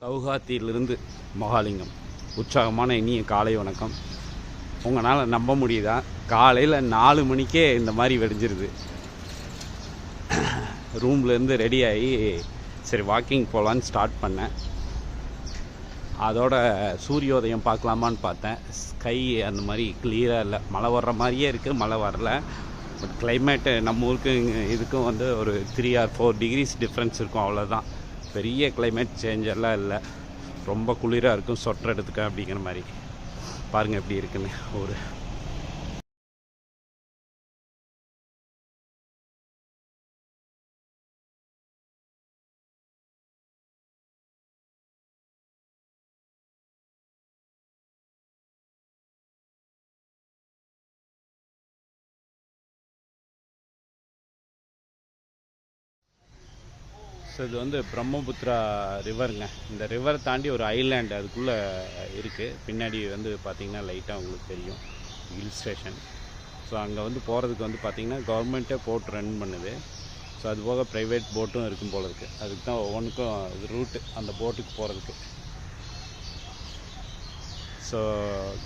கவுகாத்தியிலிருந்து மகாலிங்கம். உற்சாகமான இனிய காலை வணக்கம். உங்களால் நம்ப முடியுதா? காலையில் நாலு மணிக்கே இந்த மாதிரி வெடிஞ்சிருது. ரூம்லேருந்து ரெடி ஆகி சரி வாக்கிங் போகலான்னு ஸ்டார்ட் பண்ணேன். அதோட சூரியோதயம் பார்க்கலாமான்னு பார்த்தேன். ஸ்கை அந்த மாதிரி கிளியராக இல்லை. மழை வர்ற மாதிரியே இருக்குது மழை வரல. பட் கிளைமேட்டு eh, நம்ம ஊருக்கு இதுக்கும் வந்து ஒரு three or four degrees difference இருக்கும் அவ்வளோதான் பெரிய கிளைமேட் சேஞ்ச் எல்லாம் இல்லை. ரொம்ப குளிராக இருக்கும் சொட்டர் எடுத்துக்க அப்படிங்கிற மாதிரி. பாருங்கள் எப்படி இருக்குன்னு. ஒரு ஸோ இது வந்து பிரம்மபுத்திரா ரிவருங்க இந்த ரிவர் தாண்டி ஒரு ஐலாண்ட் அதுக்குள்ளே இருக்குது பின்னாடி வந்து பார்த்திங்கன்னா லைட்டாக உங்களுக்கு தெரியும். ஹில் ஸ்டேஷன் ஸோ அங்கே வந்து போகிறதுக்கு வந்து பார்த்திங்கன்னா கவர்மெண்ட்டே போட் ரன் பண்ணுது. ஸோ அது போக ப்ரைவேட் போட்டும் இருக்கும் போல இருக்குது அதுக்கு தான் ஒவ்வொன்றுக்கும் இது ரூட்டு அந்த போட்டுக்கு போகிறதுக்கு ஸோ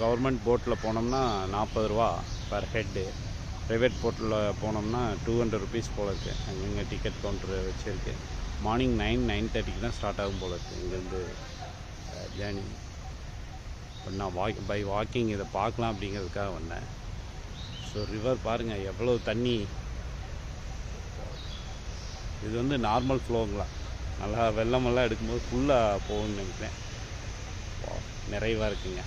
கவர்மெண்ட் போட்டில் போனோம்னா நாற்பது ரூபா பர் ஹெட்டு ப்ரைவேட் போட்டில் போனோம்னா டூ ஹண்ட்ரட் ருபீஸ் போல இருக்குது அங்கங்கே டிக்கெட் கவுண்டர் வச்சுருக்கு. மார்னிங் நைன் நைன் தேர்ட்டிக்கு தான் ஸ்டார்ட் ஆகும் போல இருக்குது இங்கேருந்து ஜேர்னி இப்போ நான் வாக் பை வாக்கிங் இதை பார்க்கலாம் அப்படிங்கிறதுக்காக வந்தேன். ஸோ ரிவர் பாருங்கள் எவ்வளோ தண்ணி. இது வந்து நார்மல் ஃப்ளோங்களா நல்லா வெள்ளமெல்லாம் எடுக்கும்போது ஃபுல்லாக போகும்னு நினைக்கிறேன். நிறைவாக இருக்குங்க.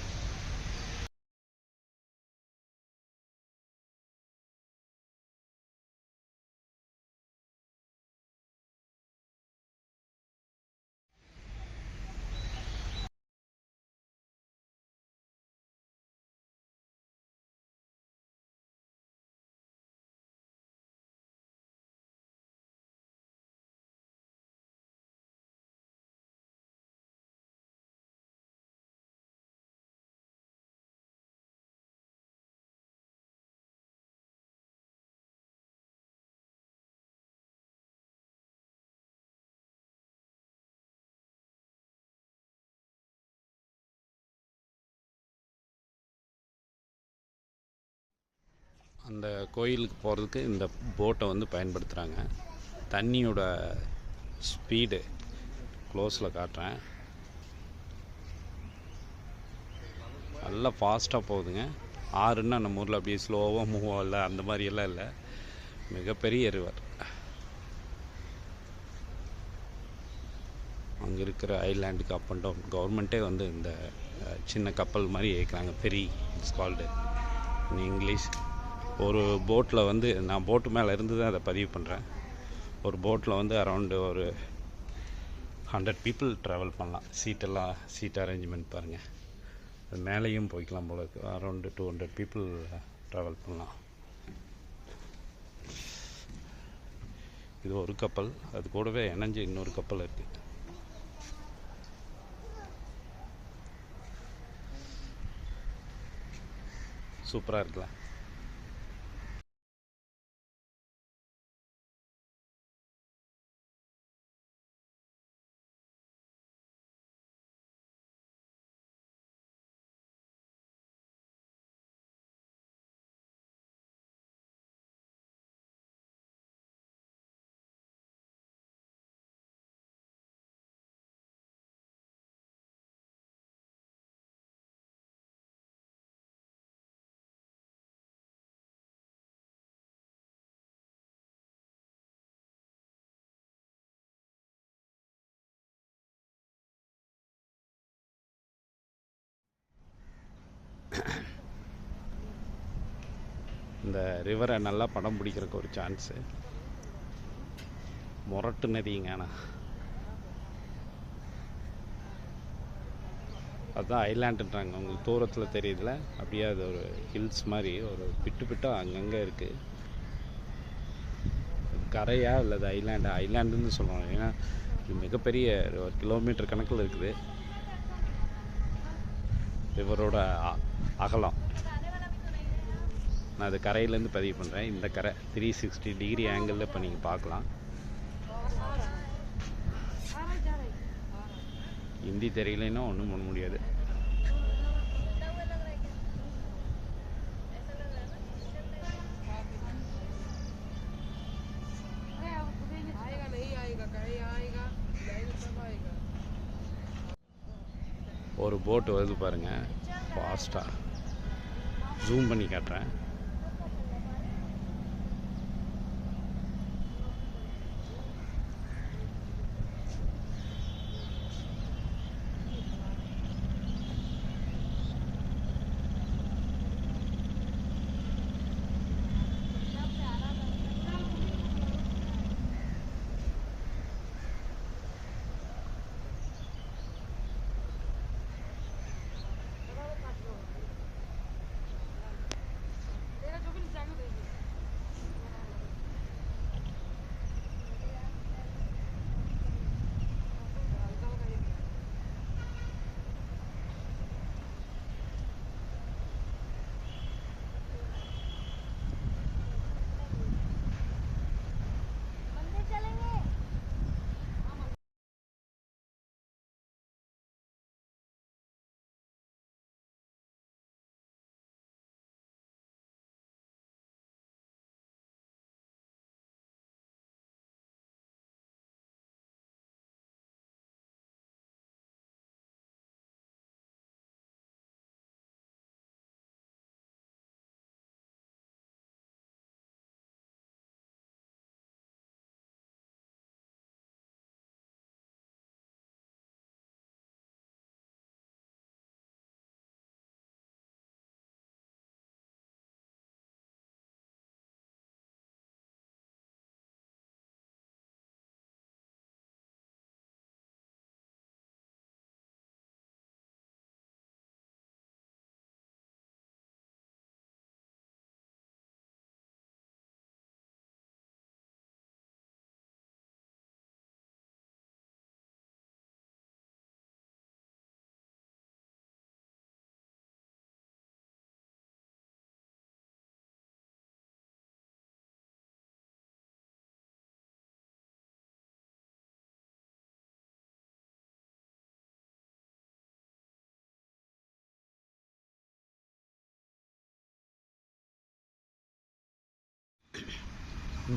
அந்த கோயிலுக்கு போகிறதுக்கு இந்த போட்டை வந்து பயன்படுத்துகிறாங்க தண்ணியோட ஸ்பீடு க்ளோஸில் காட்டுறேன். நல்லா ஃபாஸ்ட்டாக போகுதுங்க. ஆறுன்னா நம்ம ஊரில் அப்படியே ஸ்லோவாக மூவ் ஆகல அந்த மாதிரியெல்லாம் இல்லை. மிகப்பெரிய ரிவர் அங்கே இருக்கிற ஐலாண்டுக்கு அப் அண்ட் டவுன் கவர்மெண்ட்டே வந்து இந்த சின்ன கப்பல் மாதிரி ஏற்கிறாங்க பெரி இட்ஸ் கால்டு இங்கிலீஷ் ஒரு போட்டில் வந்து நான் போட்டு மேலே இருந்து தான் அதை பதிவு பண்ணுறேன் ஒரு போட்டில் வந்து அரௌண்டு ஒரு ஹண்ட்ரட் பீப்புள் ட்ராவல் பண்ணலாம். சீட்டெல்லாம் சீட் அரேஞ்ச்மெண்ட் பாருங்கள் அது மேலேயும் போய்க்கலாம் போல around around two hundred people travel பண்ணலாம். இது ஒரு கப்பல் அது கூடவே இணைஞ்சு இன்னொரு கப்பல் இருக்குது சூப்பராக இருக்கலாம். இந்த ரிவரை நல்லா படம் பிடிக்கிறதுக்கு ஒரு சான்ஸு. முரட்டு நதிங்க ஆனால் அதுதான் ஐலாண்டுன்றாங்க. உங்களுக்கு தூரத்தில் தெரியுதுல? அப்படியே அது ஒரு ஹில்ஸ் மாதிரி ஒரு பிட்டு பிட்டாக அங்கங்கே இருக்குது கரையா இல்லை அது ஐலாண்டு? ஐலாண்டுன்னு சொல்லுவாங்க ஏன்னா இது மிகப்பெரிய ஒரு கிலோமீட்டர் கணக்கில் இருக்குது. ரிவரோட அ- அகலம். நான் அது கரையிலேருந்து பதிவு பண்ணுறேன். இந்த கரை த்ரீ சிக்ஸ்டி டிகிரி ஆங்கிளில் இப்போ நீங்கள் பார்க்கலாம். ஹிந்தி தெரியலன்னா ஒன்றும் பண்ண முடியாது. ஒரு போட்டு வருது பாருங்கள் ஃபாஸ்ட்டாக ஜூம் பண்ணி காட்டுறேன்.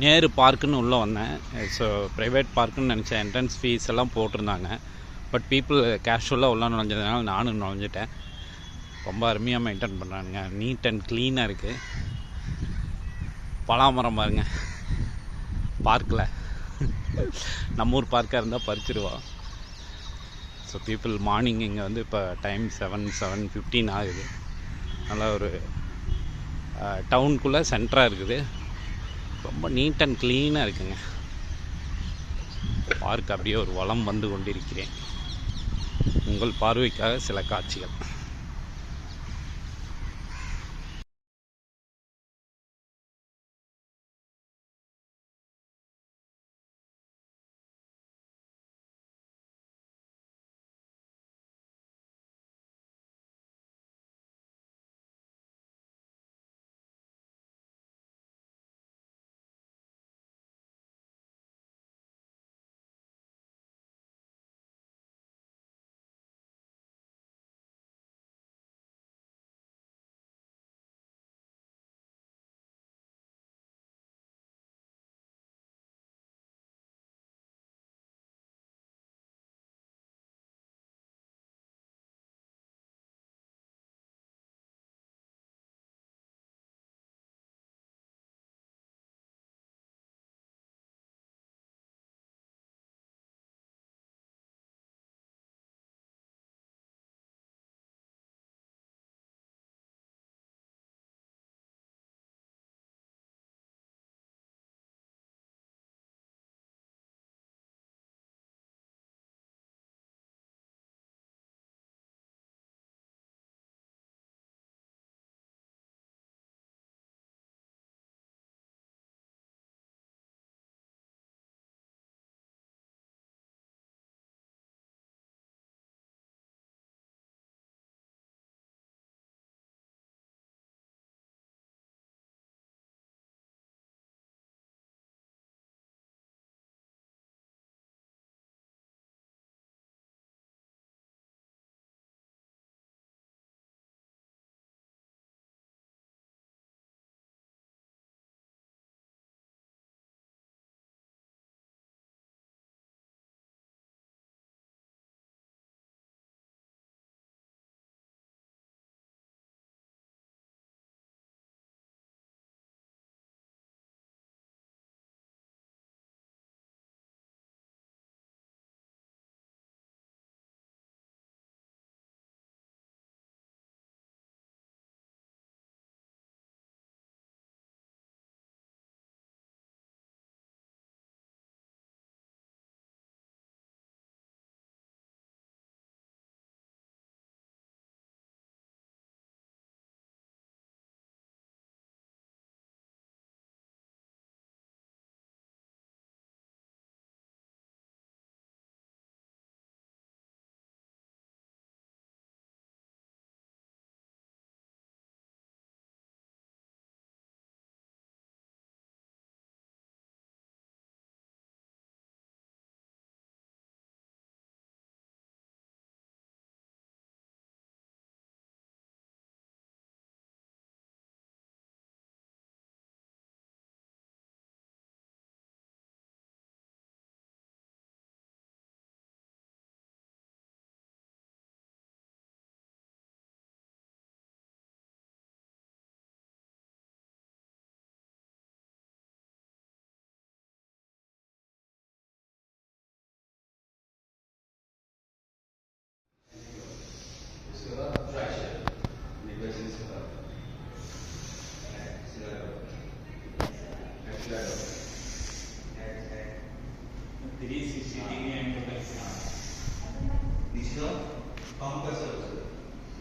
நேரு பார்க்குன்னு உள்ளே வந்தேன். ஸோ ப்ரைவேட் பார்க்குன்னு நினச்சேன். என்ட்ரன்ஸ் ஃபீஸ் எல்லாம் போட்டிருந்தாங்க. பட் பீப்புள் கேஷுவலாக உள்ள நுழைஞ்சதுனால நானும் நுழைஞ்சிட்டேன். ரொம்ப அருமையாக மெயின்டைன் பண்ணுறானுங்க நீட் அண்ட் க்ளீனாக இருக்குது பலாமரம் பாருங்க. பார்க்கில் நம்ம ஊர் பார்க்காக இருந்தால் பறிச்சிருவோம். ஸோ பீப்புள் மார்னிங் இங்கே வந்து இப்போ டைம் செவன் செவன் ஃபிஃப்டீன் ஆகுது. நல்லா ஒரு டவுனுக்குள்ளே சென்டராக இருக்குது. ரொம்ப நீட் அண்ட் க்ளீனாக இருக்குங்க. பார்க் அப்படியே ஒரு வளம் வந்து கொண்டிருக்கிறேன். உங்கள் பார்வைக்காக சில காட்சிகள். 360 angle This is a compass.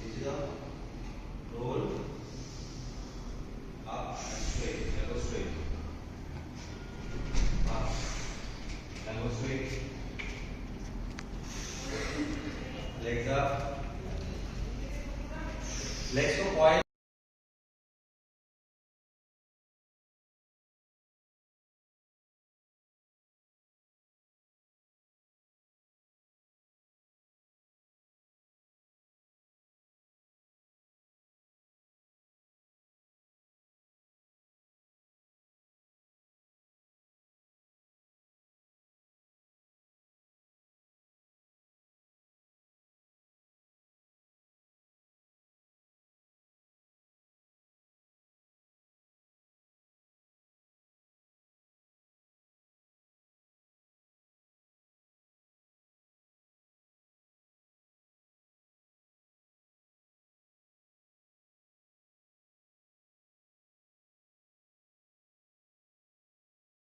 This is a roll up and straight.